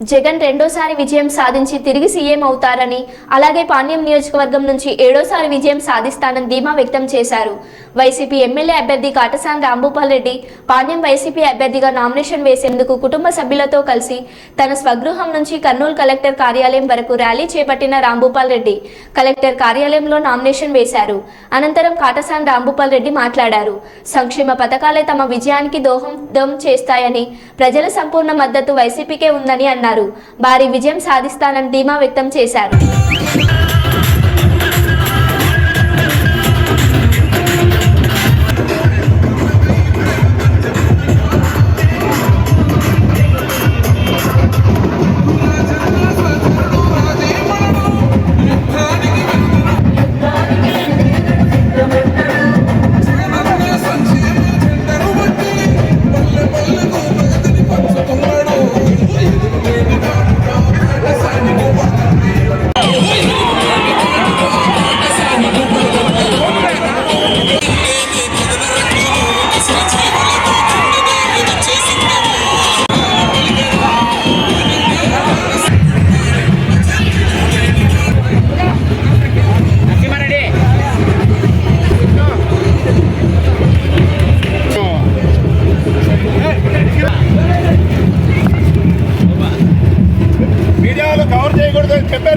జగన్ రెండోసారి విజయం సాధించి తిరిగి సీఎం అవుతారని అలాగే పాణ్యం నియోజకవర్గం నుంచి ఏడోసారి విజయం సాధిస్తానని ధీమా వ్యక్తం చేశారు. వైసీపీ ఎమ్మెల్యే అభ్యర్థి కాటసాని రాంభూపాల్ రెడ్డి పాణ్యం వైసీపీ అభ్యర్థిగా నామినేషన్ వేసేందుకు కుటుంబ సభ్యులతో కలిసి తన స్వగృహం నుంచి కర్నూలు కలెక్టర్ కార్యాలయం వరకు ర్యాలీ చేపట్టిన రాంభూపాల్ రెడ్డి కలెక్టర్ కార్యాలయంలో నామినేషన్ వేశారు. అనంతరం కాటసాని రాంభూపాల్ రెడ్డి మాట్లాడారు. సంక్షేమ పథకాలే తమ విజయానికి దోహదం చేస్తాయని ప్రజల సంపూర్ణ మద్దతు వైసీపీకే ఉందని అన్నారు. భారీ విజయం సాధిస్తానని ధీమా వ్యక్తం చేశారు.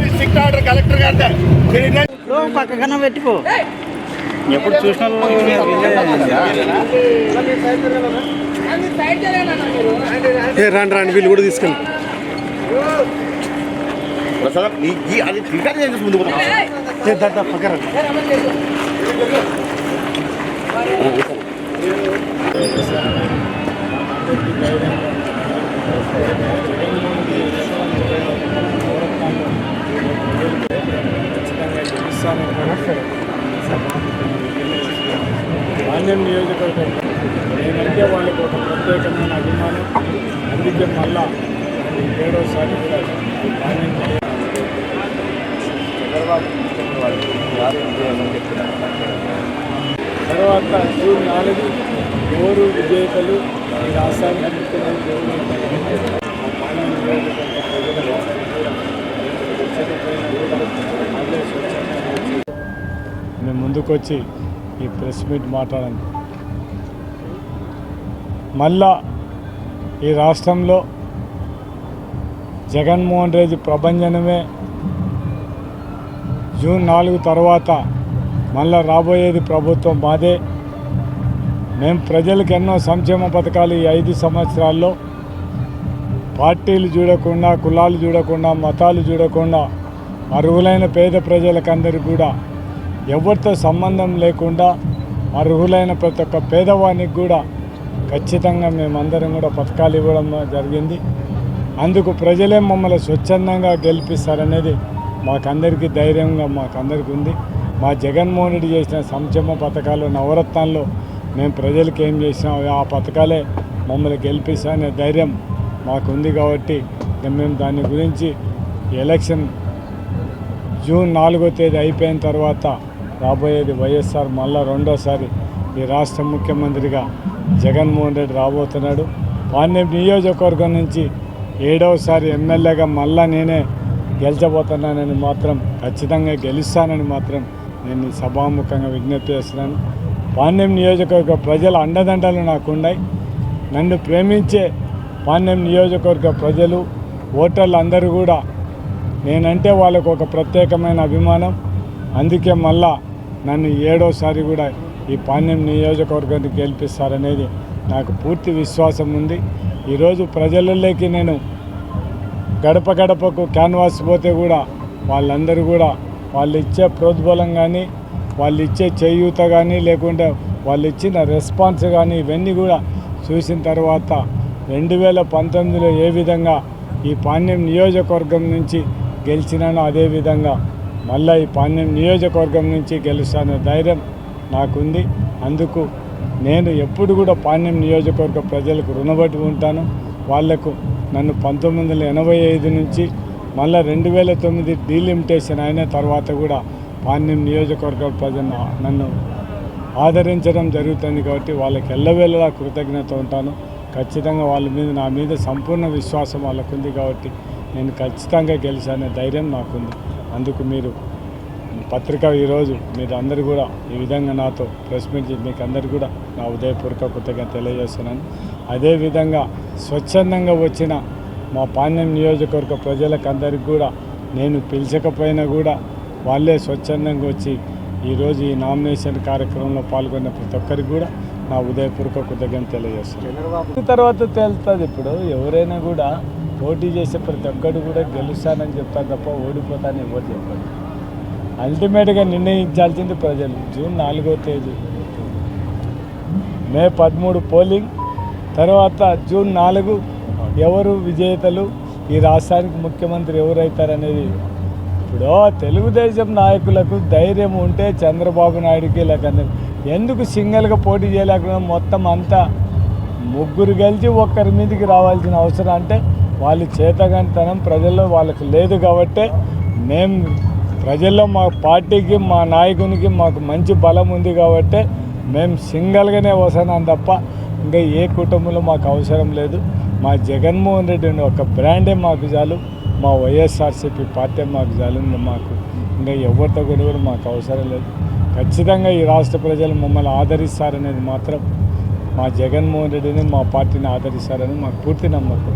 స్ట్రిక్ట్ ఆర్డర్ కలెక్టర్ పక్కకన్నా పెట్టిపో ఎప్పుడు చూసినా ఏ రాండి రాండి వీళ్ళు కూడా తీసుకెళ్ళి. ప్రసాద్ అది ఫిల్టర్ చేసి ముందు. ఏ దడ్డ పాండ్యం నియోజకవర్గం నేనంటే వాళ్ళకి ఒక ప్రత్యేకమైన అభిమానం. అందుకే మళ్ళా ఏడోసారి కూడా తర్వాత జూన్ నాలుగు ఓరు విజేతలు ఈ రాష్ట్రానికి ముఖ్యమంత్రి ఎవరు? మేము ముందుకొచ్చి ఈ ప్రెస్ మీట్ మాట్లాడండి. మళ్ళా ఈ రాష్ట్రంలో జగన్మోహన్ రెడ్డి ప్రభంజనమే. జూన్ నాలుగు తర్వాత మళ్ళా రాబోయేది ప్రభుత్వం మాదే. మేము ప్రజలకు ఎన్నో సంక్షేమ పథకాలు ఈ ఐదు సంవత్సరాల్లో పార్టీలు చూడకుండా కులాలు చూడకుండా మతాలు చూడకుండా అర్హులైన పేద ప్రజలకందరికీ కూడా ఎవరితో సంబంధం లేకుండా అర్హులైన ప్రతి ఒక్క పేదవానికి కూడా ఖచ్చితంగా మేమందరం కూడా పథకాలు ఇవ్వడం జరిగింది. అందుకు ప్రజలే మమ్మల్ని స్వచ్ఛందంగా గెలిపిస్తారనేది మాకందరికీ ధైర్యంగా మాకందరికీ ఉంది. మా జగన్మోహన్ రెడ్డి చేసిన సంక్షేమ పథకాలు నవరత్నాల్లో మేము ప్రజలకు ఏం చేసినాం ఆ పథకాలే మమ్మల్ని గెలిపిస్తారనే ధైర్యం మాకుంది కాబట్టి మేము దాని గురించి ఎలక్షన్ జూన్ నాలుగో తేదీ అయిపోయిన తర్వాత రాబోయేది వైఎస్ఆర్ మళ్ళా రెండోసారి ఈ రాష్ట్ర ముఖ్యమంత్రిగా జగన్మోహన్ రెడ్డి రాబోతున్నాడు. పాండ్యం నియోజకవర్గం నుంచి ఏడవసారి ఎమ్మెల్యేగా మళ్ళా నేనే గెలిచబోతున్నానని మాత్రం ఖచ్చితంగా గెలుస్తానని మాత్రం నేను సభాముఖంగా విజ్ఞప్తి చేస్తున్నాను. పాండ్యం నియోజకవర్గ ప్రజల అండదండలు నాకున్నాయి నన్ను ప్రేమించే పాండ్యం నియోజకవర్గ ప్రజలు ఓటర్లు అందరూ కూడా నేనంటే వాళ్ళకు ఒక ప్రత్యేకమైన అభిమానం. అందుకే మళ్ళా నన్ను ఏడోసారి కూడా ఈ పాణ్యం నియోజకవర్గాన్ని గెలిపిస్తారనేది నాకు పూర్తి విశ్వాసం ఉంది. ఈరోజు ప్రజలలోకి నేను గడప గడపకు క్యాన్వాస్ పోతే కూడా వాళ్ళందరూ కూడా వాళ్ళు ఇచ్చే ప్రోద్బలం కానీ వాళ్ళు ఇచ్చే చేయూత కానీ లేకుంటే వాళ్ళు ఇచ్చిన రెస్పాన్స్ కానీ ఇవన్నీ కూడా చూసిన తర్వాత రెండు వేల పంతొమ్మిదిలో ఏ విధంగా ఈ పాణ్యం నియోజకవర్గం నుంచి గెలిచినానో అదేవిధంగా మళ్ళీ ఈ పాండ్యం నియోజకవర్గం నుంచి గెలుస్తానే ధైర్యం నాకుంది. అందుకు నేను ఎప్పుడు కూడా పాండ్యం నియోజకవర్గ ప్రజలకు రుణపడి ఉంటాను. వాళ్ళకు నన్ను పంతొమ్మిది వందల ఎనభై ఐదు నుంచి మళ్ళీ రెండు వేల తొమ్మిది డీలిమిటేషన్ అయిన తర్వాత కూడా పాండ్యం నియోజకవర్గ ప్రజలు నన్ను ఆదరించడం జరుగుతుంది కాబట్టి వాళ్ళకి ఎల్లవేళలా కృతజ్ఞత ఉంటాను. ఖచ్చితంగా వాళ్ళ మీద నా మీద సంపూర్ణ విశ్వాసం వాళ్ళకుంది కాబట్టి నేను ఖచ్చితంగా గెలిచానే ధైర్యం నాకుంది. అందుకు మీరు పత్రిక ఈరోజు మీరు అందరు కూడా ఈ విధంగా నాతో ప్రెస్ మీట్ మీకు అందరు కూడా నా ఉదయపూర్వక కృతజ్ఞత తెలియజేస్తున్నాను. అదేవిధంగా స్వచ్ఛందంగా వచ్చిన మా పాణ్యం నియోజకవర్గ ప్రజలకు అందరికి కూడా నేను పిలిచకపోయినా కూడా వాళ్ళే స్వచ్ఛందంగా వచ్చి ఈరోజు ఈ నామినేషన్ కార్యక్రమంలో పాల్గొన్న ప్రతి ఒక్కరికి కూడా నా ఉదయపూర్వక కృతజ్ఞత తెలియజేస్తున్నాను. తర్వాత తేలుతుంది ఇప్పుడు. ఎవరైనా కూడా పోటీ చేసే ప్రతి ఒక్కరు కూడా గెలుస్తానని చెప్తారు తప్ప ఓడిపోతానని ఎవరు చెప్పారు. అల్టిమేట్గా నిర్ణయించాల్సింది ప్రజలు. జూన్ నాలుగో తేదీ. మే పదమూడు పోలింగ్. తర్వాత జూన్ నాలుగు ఎవరు విజేతలు? ఈ రాష్ట్రానికి ముఖ్యమంత్రి ఎవరైతారనేది. ఇప్పుడు తెలుగుదేశం నాయకులకు ధైర్యం ఉంటే చంద్రబాబు నాయుడుకి లేకన్నారు ఎందుకు సింగిల్గా పోటీ చేయలేకుండా మొత్తం అంతా ముగ్గురు గెలిచి ఒక్కరి మీదకి రావాల్సిన అవసరం అంటే వాళ్ళు చేతగానితనం ప్రజల్లో వాళ్ళకి లేదు కాబట్టే మేము ప్రజల్లో మా పార్టీకి మా నాయకునికి మాకు మంచి బలం ఉంది కాబట్టి మేము సింగల్గానే వస్తున్నాం తప్ప ఇంకా ఏ కుటుంబంలో మాకు అవసరం లేదు. మా జగన్మోహన్ రెడ్డి ఒక బ్రాండే మాకు చాలు. మా వైఎస్ఆర్సీపీ పార్టీ మాకు చాలు. మాకు ఇంకా ఎవరితో కూడా మాకు అవసరం లేదు. ఖచ్చితంగా ఈ రాష్ట్ర ప్రజలు మమ్మల్ని ఆదరిస్తారనేది మాత్రం మా జగన్మోహన్ రెడ్డిని మా పార్టీని ఆదరిస్తారని మాకు పూర్తి నమ్మకం.